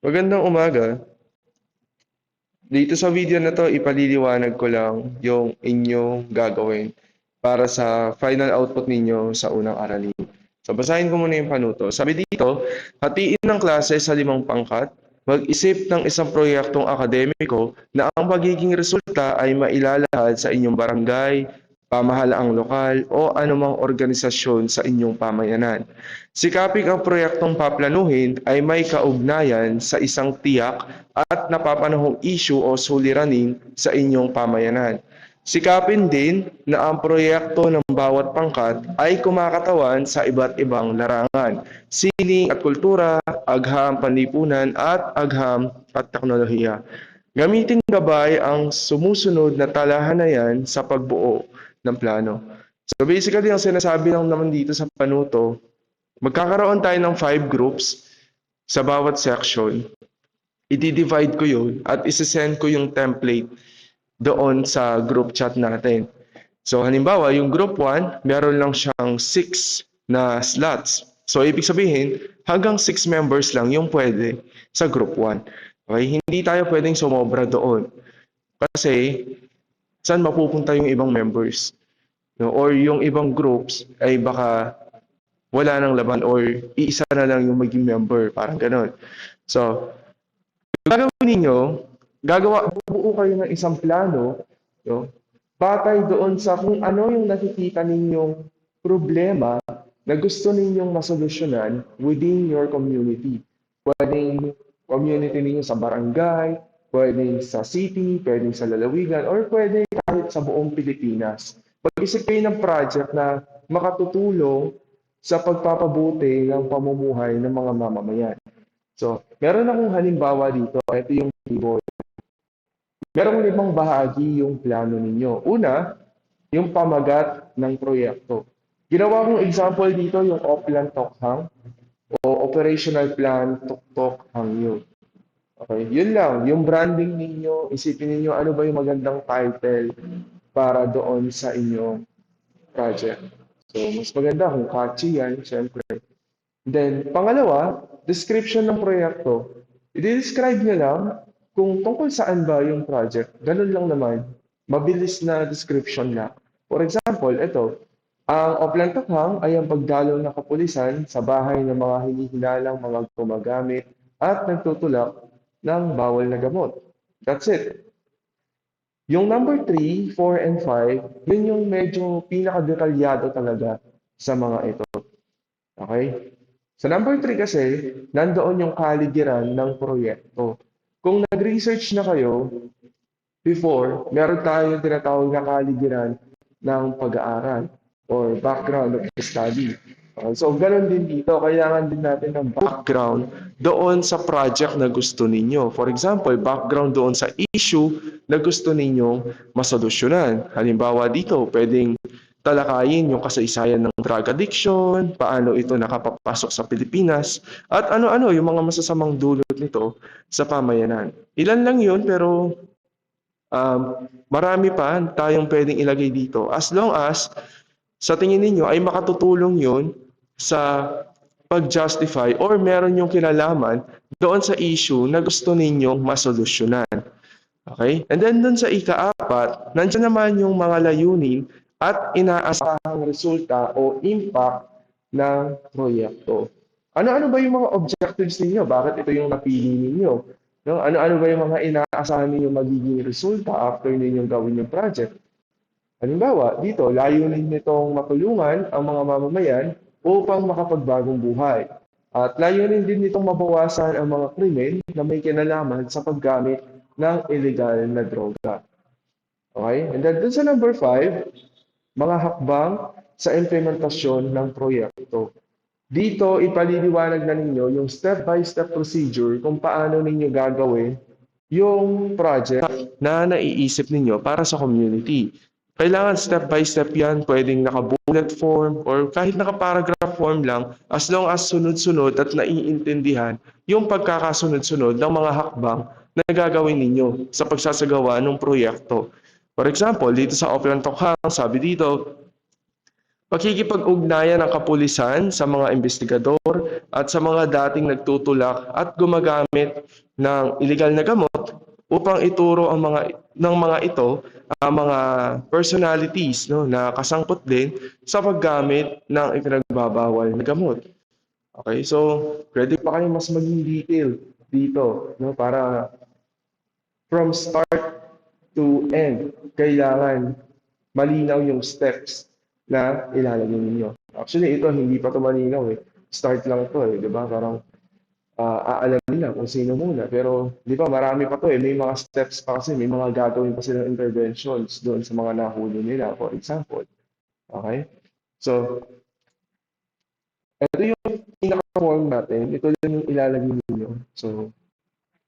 Magandang umaga. Dito sa video na to, ipaliliwanag ko lang yung inyong gagawin para sa final output ninyo sa unang aralin. So, basahin ko muna yung panuto. Sabi dito, hatiin ng klase sa limang pangkat, mag-isip ng isang proyektong akademiko na ang pagiging resulta ay mailalahad sa inyong barangay, pamahalaang lokal o anumang organisasyon sa inyong pamayanan. Sikaping ang proyektong paplanuhin ay may kaugnayan sa isang tiyak at napapanahong issue o suliranin sa inyong pamayanan. Sikapin din na ang proyekto ng bawat pangkat ay kumakatawan sa iba't ibang larangan, sining at kultura, agham panlipunan at agham at teknolohiya. Gamiting gabay ang sumusunod na talahanayan sa pagbuo ng plano. So basically, ang sinasabi lang naman dito sa panuto, magkakaroon tayo ng five groups sa bawat section. I-divide ko yun at isi-send ko yung template doon sa group chat natin. So halimbawa, yung group 1, meron lang siyang 6 na slots. So ibig sabihin, hanggang 6 members lang yung pwede sa group 1. Okay? Hindi tayo pwedeng sumobra doon. Kasi saan mapupunta yung ibang members? No? Or yung ibang groups ay baka wala nang laban or iisa na lang yung maging member. Parang ganon. So, gagawin ninyo, gagawa, bubuo kayo ng isang plano, no? batay doon sa kung ano yung nakikita ninyong problema na gusto ninyong masolusyonan within your community. Pwedeng community ninyo sa barangay, pwedeng sa city, pwedeng sa lalawigan, or pwedeng sa buong Pilipinas. Mag-isip kayo ng project na makatutulong sa pagpapabuti ng pamumuhay ng mga mamamayan. So, meron akong halimbawa dito. Ito yung keyboard. Merong limang bahagi yung plano ninyo. Una, yung pamagat ng proyekto. Ginawa kong example dito yung Oplan Tokhang o Operational Plan Tuktok Hangyo. Okay, yun lang. Yung branding ninyo, isipin ninyo ano ba yung magandang title para doon sa inyong project. So, mas maganda kung catchy yan, syempre. Then, pangalawa, description ng proyekto. I-describe nyo lang kung tungkol saan ba yung project. Ganun lang naman. Mabilis na description na. For example, ito, ang Oplan Takhang ay ang pagdalo ng kapulisan sa bahay ng mga hinihinalang mga gumagamit at nagtutulak ng bawal na gamot. That's it. Yung number 3, 4, and 5, yun yung medyo pinaka-detalyado talaga sa mga ito. Okay? Sa number 3 kasi, nandoon yung kaligiran ng proyekto. Kung nag-research na kayo before, meron tayong tinatawag na kaligiran ng pag-aaral or background of the study. Okay, so, ganun din dito. Kailangan din natin ng background doon sa project na gusto ninyo. For example, background doon sa issue na gusto ninyong masolusyonan. Halimbawa dito, pwedeng talakayin yung kasaysayan ng drug addiction, paano ito nakapapasok sa Pilipinas, at ano-ano yung mga masasamang dulot nito sa pamayanan. Ilan lang yun, pero um, marami pa tayong pwedeng ilagay dito. As long as sa tingin ninyo ay makatutulong yun sa pag-justify or meron yung kinalaman doon sa issue na gusto ninyong masolusyonan. Okay? And then doon sa ika-apat, nandiyan naman yung mga layunin at inaasahang resulta o impact ng proyekto. Ano-ano ba yung mga objectives ninyo? Bakit ito yung napili ninyo? No? Ano-ano ba yung mga inaasahan ninyo magiging resulta after ninyong gawin yung project? Halimbawa, dito, layunin nitong matulungan ang mga mamamayan upang makapagbagong buhay. At layunin din nitong mabawasan ang mga krimen na may kinalaman sa paggamit ng illegal na droga. Okay? And then dun sa number five, mga hakbang sa implementasyon ng proyekto. Dito, ipaliliwanag na ninyo yung step-by-step procedure kung paano ninyo gagawin yung project na naiisip ninyo para sa community. Kailangan step by step yan, pwedeng naka-bullet form or kahit naka-paragraph form lang as long as sunod-sunod at naiintindihan yung pagkakasunod-sunod ng mga hakbang na gagawin ninyo sa pagsasagawa ng proyekto. For example, dito sa Oplan Tokhang, sabi dito, pakikipag-ugnayan ng kapulisan sa mga investigador at sa mga dating nagtutulak at gumagamit ng illegal na gamot upang ituro ang mga ng mga ito ang mga personalities no na kasangkot din sa paggamit ng ipinagbabawal na gamot. Okay, so pwede pa kayo mas maging detail dito no para from start to end kailangan malinaw yung steps na ilalagay ninyo. Actually, ito hindi pa to malinaw eh. Start lang to eh, 'di ba? Parang ah, aalam nila kung sino muna. Pero 'di ba, marami pa to eh. May mga steps pa kasi, may mga gagawin pa silang interventions doon sa mga nahuli nila, for example. Okay? So, ito yung pinaka-form natin. Ito lang yung ilalagay ninyo. So,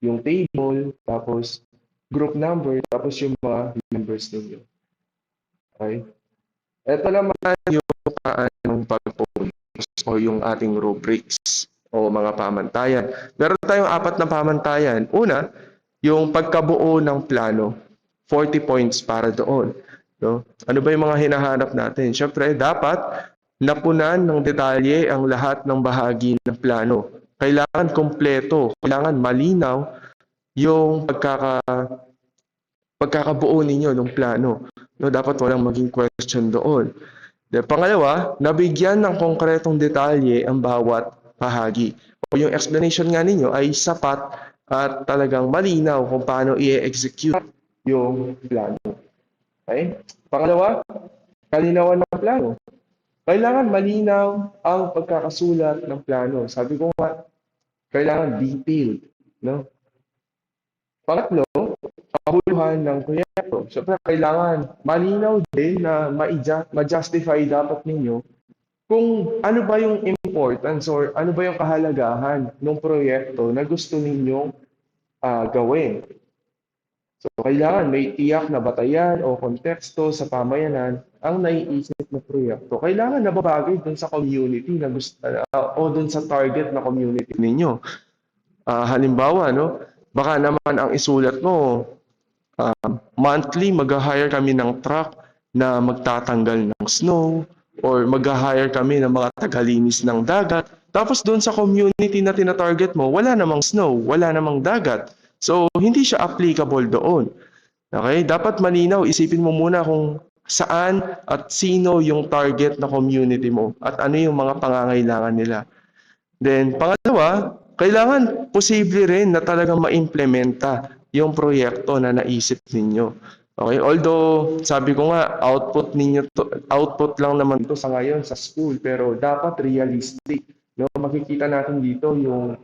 yung table, tapos group number, tapos yung mga members ninyo. Okay? Ito naman yung paanong pag-post o yung ating rubrics o mga pamantayan. Meron tayong apat na pamantayan. Una, yung pagkabuo ng plano. 40 points para doon. No? Ano ba yung mga hinahanap natin? Siyempre, dapat napunan ng detalye ang lahat ng bahagi ng plano. Kailangan kompleto, kailangan malinaw yung pagkaka pagkakabuo ninyo ng plano. No, dapat walang maging question doon. De, pangalawa, nabigyan ng konkretong detalye ang bawat bahagi. O yung explanation nga ninyo ay sapat at talagang malinaw kung paano i-execute yung plano. Okay? Pangalawa, kalinawan ng plano. Kailangan malinaw ang pagkakasulat ng plano. Sabi ko nga, kailangan detailed. No? Pangatlo, kahuluhan ng proyekto. Siyempre, kailangan malinaw din na ma-justify dapat ninyo kung ano ba yung importance or ano ba yung kahalagahan ng proyekto na gusto ninyong ah, gawin. So, kailangan may tiyak na batayan o konteksto sa pamayanan ang naiisip na proyekto. Kailangan nababagay dun sa community na gusto, ah, o dun sa target na community ninyo. Ah, halimbawa, no, baka naman ang isulat mo, ah, monthly mag-hire kami ng truck na magtatanggal ng snow or mag-hire kami ng mga tagalinis ng dagat. Tapos doon sa community na tina-target mo, wala namang snow, wala namang dagat. So, hindi siya applicable doon. Okay? Dapat malinaw, isipin mo muna kung saan at sino yung target na community mo at ano yung mga pangangailangan nila. Then, pangalawa, kailangan posible rin na talagang ma-implementa yung proyekto na naisip ninyo. Okay, although sabi ko nga output ninyo to, output lang naman ito sa ngayon sa school pero dapat realistic. No, makikita natin dito yung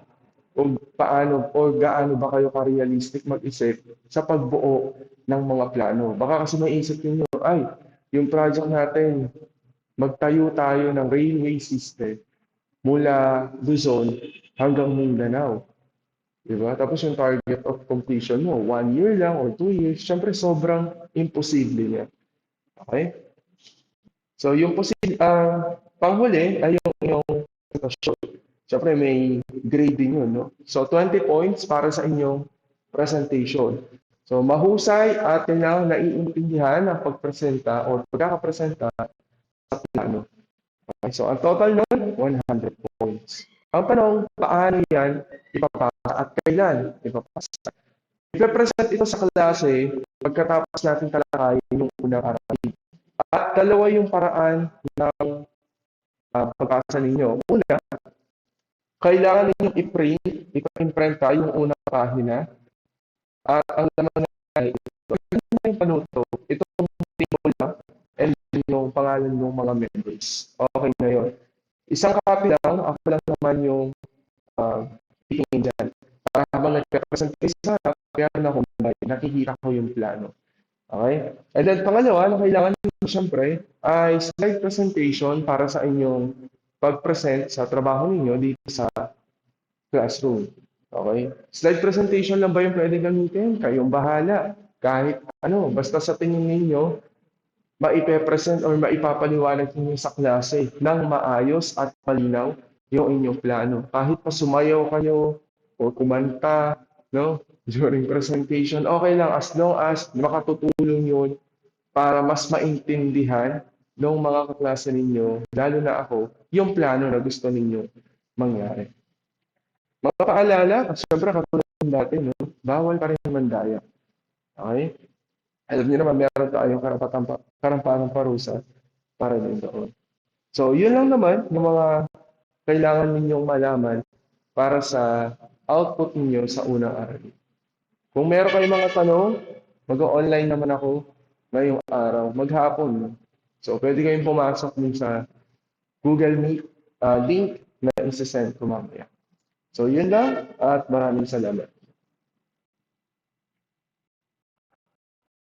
kung paano o gaano ba kayo ka-realistic mag-isip sa pagbuo ng mga plano. Baka kasi maiisip niyo, ay, yung project natin, magtayo tayo ng railway system mula Luzon hanggang Mindanao. Diba? Tapos yung target of completion mo, one year lang or two years, syempre sobrang imposible niya. Okay? So yung posible, ah panghuli ay yung, yung presentation. Syempre may grade din yun. No? So 20 points para sa inyong presentation. So mahusay at na naiintindihan ang pagpresenta o pagkakapresenta sa plano. Okay, so ang total nun, 100 points. Ang tanong, paano yan ipapasa at kailan ipapasa? Ipapresent ito sa klase pagkatapos natin talakayin yung unang aralin. At dalawa yung paraan ng uh, pagpasa ninyo. Una, kailangan ninyong i-print, ipa-imprint yung unang pahina. At ang laman na ito. Ito yung panuto. Ito yung table na and yung pangalan ng mga members. Okay na yun. Isang copy lang, ako lang naman yung uh, titingin dyan. Para habang nagpe-present kayo sa kaya na ako nakikita ko yung plano. Okay? And then pangalawa, na kailangan nyo siyempre ay slide presentation para sa inyong pag-present sa trabaho ninyo dito sa classroom. Okay? Slide presentation lang ba yung pwede gamitin? Kayong bahala. Kahit ano, basta sa tingin ninyo, maipe-present or maipapaliwanag ninyo sa klase ng maayos at malinaw yung inyong plano. Kahit pa sumayaw kayo o kumanta no, during presentation, okay lang as long as makatutulong yun para mas maintindihan ng mga kaklase ninyo, lalo na ako, yung plano na gusto ninyo mangyari. Mga paalala, syempre katulad ng dati, no? bawal pa rin mandaya. Okay? Alam niyo naman, meron tayong karapatang, karampatang parusa para din doon. So, yun lang naman yung mga kailangan ninyong malaman para sa output ninyo sa unang aralin. Kung meron kayong mga tanong, mag-online naman ako ngayong araw, maghapon. So, pwede kayong pumasok dun sa Google Meet uh, link na isa-send ko mamaya. So, yun lang at maraming salamat.